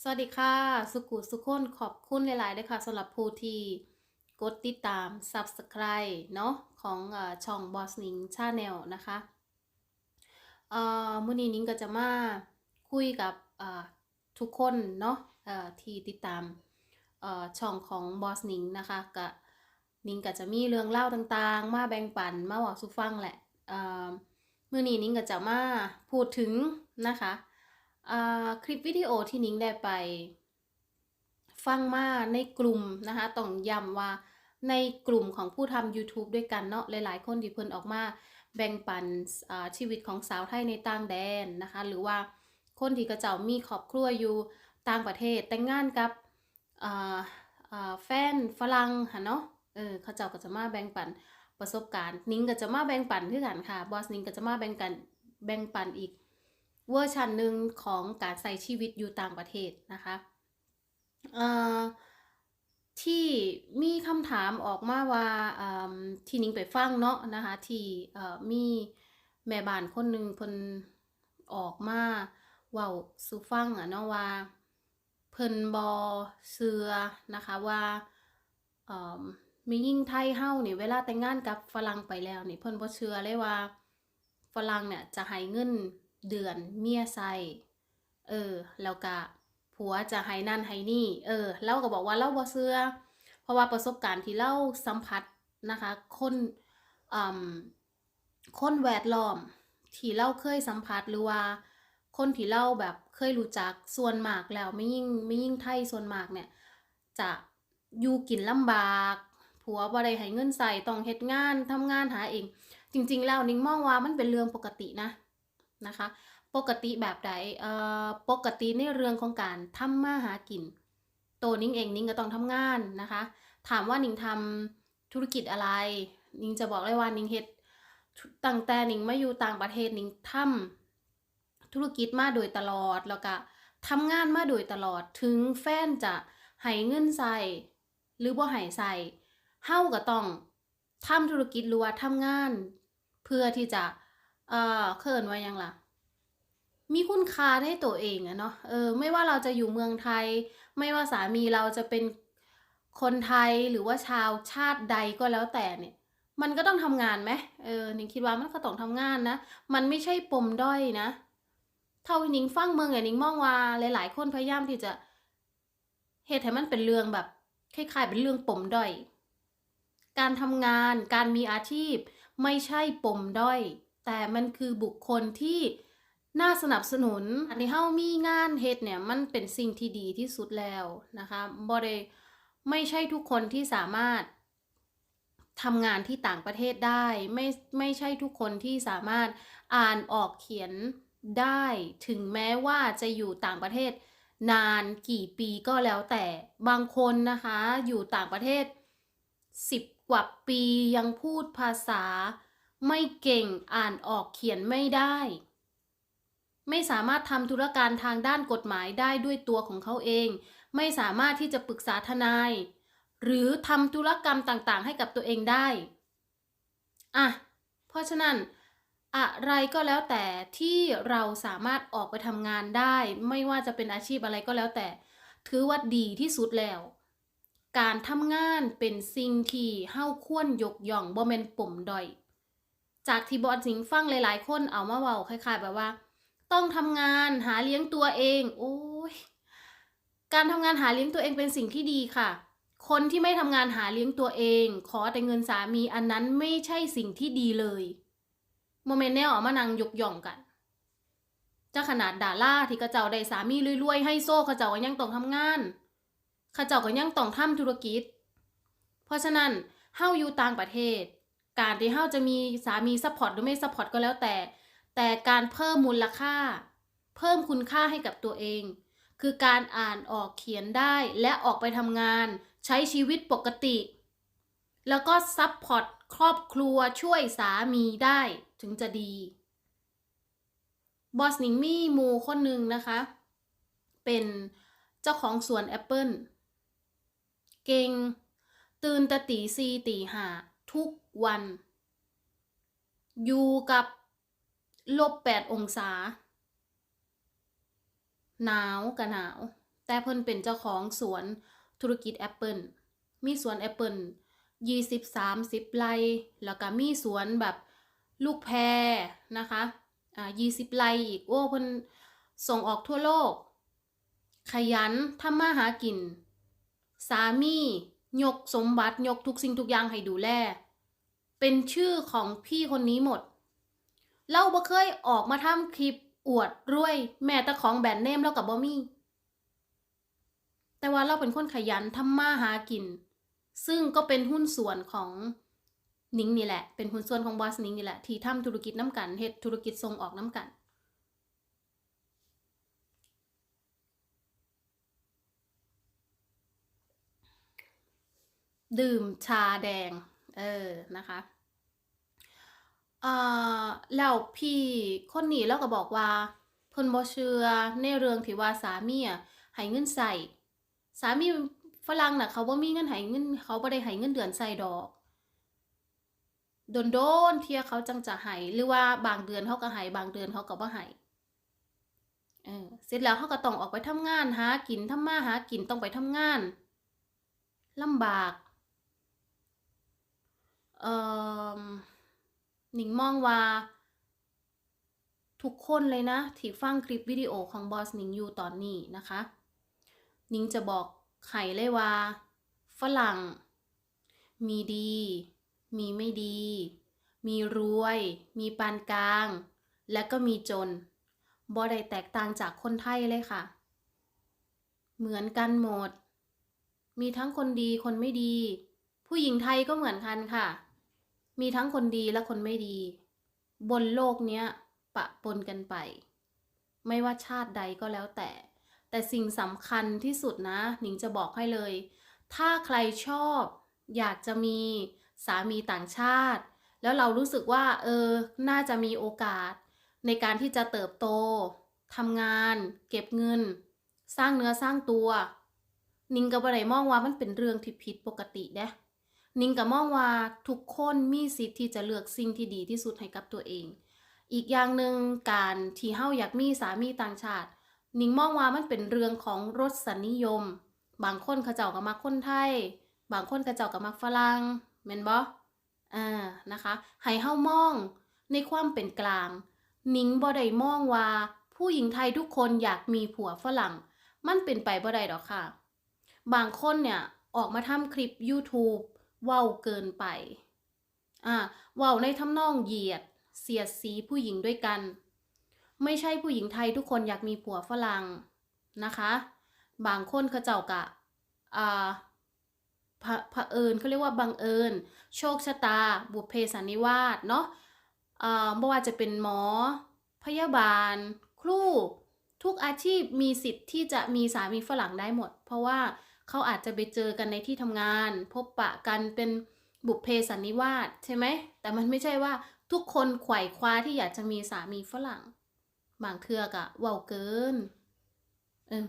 สวัสดีค่ะ สุกุสุขคนขอบคุณหลายๆด้วยค่ะสำหรับผู้ที่กดติดตาม Subscribe เนาะของอช่อง Boss Ning Channel นะคะเอ่อมื้อนี้นิ้งก็จะมาคุยกับทุกคนเนาะที่ติดตามช่องของ Boss Ning นะคะก็นิ้งก็จะมีเรื่องเล่าต่างๆ มาแบ่งปันมาบอกสุฟังแหละเอ่อมื้อนี้นิ้งก็จะมาพูดถึงนะคะ คลิปวิดีโอที่นิ้งได้ไป ฟังมาในกลุ่มนะคะต้องย้ำว่าในกลุ่มของผู้ทำ YouTube ด้วยกันเนาะหลาย ๆ คนที่เพิ่นออกมาแบ่งปันชีวิตของสาวไทยในต่างแดนนะคะ หรือว่าคนที่กระเจ้ามีครอบครัวอยู่ต่างประเทศแต่งงานกับแฟนฝรั่งค่ะเนาะเออเขาเจ้าก็จะมาแบ่งปันประสบการณ์ นิ้งก็จะมาแบ่งปันคือกันค่ะบอสนิ้งก็จะมาแบ่งกันแบ่งปันอีก เวอร์ชันหนึ่งของการใช้ชีวิตอยู่ต่างประเทศนะคะเอ่อที่มีคำถามออกมาว่าที่นิ้งไปฟังเนาะนะคะ ที่มีแม่บ้านคนหนึ่งเพิ่นออกมาเว้าสู่ฟังอะเนาะว่าเพิ่นบ่เชื่อนะคะว่าเอ่อมียิ่งไทยเฮาเนี่ยเวลาแต่งงานกับฝรั่งไปแล้วนี่เพิ่นบ่เชื่อเลยว่าฝรั่งเนี่ยจะให้เงิน เดือนเมียใส่เออ แล้วก็ผัวจะให้นั่นให้นี่ เออเราก็บอกว่าเราบ่เชื่อเพราะว่าประสบการณ์ที่เราสัมผัสนะคะ คนอืมคนแวดล้อม ที่เราเคยสัมผัสหรือว่า คนที่เราแบบเคยรู้จักส่วนมากแล้วไม่ยิ่งไม่ยิ่งไทยส่วนมากเนี่ย จะอยู่กินลำบากผัวบ่ได้ให้เงินใส่ต้องเฮ็ดงานทำงานหาเอง จริง ๆ แล้วนิ้งมองว่ามันเป็นเรื่องปกตินะ นะคะ ปกติแบบใดปกติในเรื่องของการทำมาหากิน ตัวนิ้งเองนิ้งก็ต้องทำงานนะคะ ถามว่านิ้งทำธุรกิจอะไร นิ้งจะบอกเลยว่านิ้งเฮ็ดตั้งแต่นิ้งมาอยู่ต่างประเทศนิ้งทำธุรกิจมาโดยตลอดแล้วก็ทำงานมาโดยตลอดถึงแฟนจะให้เงินใส่หรือบ่ให้ใส่เฮาก็ต้องทำธุรกิจหรือว่าทำงาน เพื่อที่จะ เออเคินว่ายังล่ะ มีคุณค่าในตัวเองอะเนาะเออ ไม่ว่าเราจะอยู่เมืองไทย ไม่ว่าสามีเราจะเป็นคนไทยหรือว่าชาวชาติใดก็แล้วแต่เนี่ย มันก็ต้องทำงานไหมเออนิงคิดว่ามันก็ต้องทำงานนะ มันไม่ใช่ปมด้อยนะ เท่าที่นิงฟังเมืองเนี่ยหนิงมองว่าหลาย ๆ คนพยายามที่จะเฮ็ดให้มันเป็นเรื่องแบบคล้ายๆเป็นเรื่องปมด้อย การทำงาน การมีอาชีพ ไม่ใช่ปมด้อย แต่มันคือบุคคลที่น่าสนับสนุน อันที่เฮามีงานเฮ็ดเนี่ยมันเป็นสิ่งที่ดีที่สุดแล้วนะคะบ่ได้ไม่ใช่ทุกคนที่สามารถทำงานที่ต่างประเทศได้ ไม่ไม่ใช่ทุกคนที่สามารถอ่านออกเขียนได้ถึงแม้ว่าจะอยู่ต่างประเทศ นานกี่ปีก็แล้วแต่บางคนนะคะอยู่ต่างประเทศสิบกว่าปียังพูดภาษา ไม่เก่งอ่านออกเขียนไม่ได้ ไม่สามารถทำธุรการทางด้านกฎหมายได้ด้วยตัวของเขาเอง ไม่สามารถที่จะปรึกษาทนาย หรือทำธุรกรรมต่างๆ ให้กับตัวเองได้อะเพราะฉะนั้นอะไรก็แล้วแต่ที่เราสามารถออกไปทำงานได้ ไม่ว่าจะเป็นอาชีพอะไรก็แล้วแต่ ถือว่าดีที่สุดแล้ว การทำงานเป็นสิ่งที่เฮาควรยกย่องบ่แม่นปมดอย จากที่บอสสิงฟังหลายๆ คนเอามาเว้าคล้ายๆ แบบว่า ต้องทำงานหาเลี้ยงตัวเอง โอ้ยการทำงานหาเลี้ยงตัวเองเป็นสิ่งที่ดีค่ะ คนที่ไม่ทำงานหาเลี้ยงตัวเอง ขอแต่เงินสามีอันนั้นไม่ใช่สิ่งที่ดีเลยโมเมนต์แนวออกมานังยกย่องกันจะขนาดดาราที่กระเจ้าได้สามีรวยๆให้โซ่กระเจ้าก็ยังต้องทำงานข้าเจ้าก็ยังต้องทำธุรกิจ เพราะฉะนั้นเฮาอยู่ต่างประเทศ การที่เฮาจะมีสามีซัพพอร์ตหรือไม่ซัพพอร์ตก็แล้วแต่ แต่การเพิ่มมูลค่า เพิ่มคุณค่าให้กับตัวเอง คือการอ่านออกเขียนได้และออกไปทำงาน ใช้ชีวิตปกติ แล้วก็ซัพพอร์ตครอบครัวช่วยสามีได้ถึงจะดีบอสนิงมีหมูคนหนึ่งนะคะ เป็นเจ้าของสวนแอปเปิลเก่งตื่นแต่ตีสี่ตีห้าทุก วัน อยู่กับลบแปดองศา หนาวกับหนาว แต่เพิ่นเป็นเจ้าของสวนธุรกิจแอปเปิลมีสวนแอปเปิลยี่สิบสามสิบไร่แล้วก็มีสวนแบบลูกแพรนะคะ อ่ายี่สิบไร่อีก โอ้เพิ่นส่งออกทั่วโลก ขยันทำมาหากิน สามี ยกสมบัติ ยกทุกสิ่งทุกอย่างให้ดูแล เป็นชื่อของพี่คนนี้หมด เราบ่เคยออกมาทำคลิปอวดรวย แม้แต่ของแบรนด์เนมเรากับบ่มีแต่ว่าเราเป็นคนขยันทำมาหากิน ซึ่งก็เป็นหุ้นส่วนของนิงนี่แหละ เป็นหุ้นส่วนของบอสนิงนี่แหละ ที่ทำธุรกิจน้ำกันเฮ็ดธุรกิจส่งออกน้ำกัน ดื่มชาแดง เออนะคะเอ่าแล้วพี่คนนี้เราก็บอกว่าเพิ่นบ่เชื่อในเรื่องที่ว่าสามีอะให้เงินใส่สามีฝรั่งน่ะเขาบ่มีเงินให้เงินเขาบ่ได้ให้เงินเดือนใส่ดอกโดนๆเที่ยเขาจังจะให้หรือว่าบางเดือนเขาก็ให้บางเดือนเขาก็บ่ให้เออเสร็จแล้วเขาก็ต้องออกไปทำงานหากินทำมาหากินต้องไปทำงานลำบาก เอ่อหนิงมองว่า ทุกคนเลยนะ ที่ฟังคลิปวิดีโอของบอสหนิงอยู่ตอนนี้นะคะ หนิงจะบอกไขเลยว่า ฝรั่ง มีดี มีไม่ดี มีรวย มีปานกลาง และก็มีจนบ่ได้แตกต่างจากคนไทยเลยค่ะ เหมือนกันหมด มีทั้งคนดีคนไม่ดี ผู้หญิงไทยก็เหมือนกันค่ะ มีทั้งคนดีและคนไม่ดี บนโลกเนี้ยปะปนกันไป ไม่ว่าชาติใดก็แล้วแต่ แต่สิ่งสำคัญที่สุดนะ หนิงจะบอกให้เลย ถ้าใครชอบอยากจะมีสามีต่างชาติ แล้วเรารู้สึกว่า เออ น่าจะมีโอกาส ในการที่จะเติบโตทำงาน เก็บเงิน สร้างเนื้อสร้างตัว นิงก็บ่ได้มองว่ามันเป็นเรื่องที่ผิดปกติเด้ นิงก็มองว่าทุกคนมีสิทธิ์ที่จะเลือกสิ่งที่ดีที่สุดให้กับตัวเอง อีกอย่างหนึ่งการที่เฮาอยากมีสามีต่างชาติ นิงมองว่ามันเป็นเรื่องของรสนิยม บางคนเขาเจ้าก็มักคนไทย บางคนเขาเจ้าก็มักฝรั่งแม่นบ่อ่านะคะให้เฮามองในความเป็นกลาง นิงบ่ได้มองว่าผู้หญิงไทยทุกคนอยากมีผัวฝรั่ง มันเป็นไปบ่ได้ดอกค่ะ บางคนเนี่ยออกมาทำคลิป YouTube เว้าเกินไปอ่าเว้าในทำนองเหยียด เสียดสีผู้หญิงด้วยกัน ไม่ใช่ผู้หญิงไทยทุกคนอยากมีผัวฝรั่งนะคะ บางคนเขาเจ้ากะอ่าเผเอิญเขาเรียกว่าบังเอิญ โชคชะตา บุพเพสันนิวาสเนาะอ่าไม่ว่าจะเป็นหมอ พยาบาล ครูทุกอาชีพมีสิทธิ์ที่จะมีสามีฝรั่งได้หมด เพราะว่า เขาอาจจะไปเจอกันในที่ทำงาน พบปะกันเป็นบุพเพสันนิวาสใช่ไหม แต่มันไม่ใช่ว่าทุกคนไขว่คว้าที่อยากจะมีสามีฝรั่ง บางเทือกอะเว้าเกิน เออ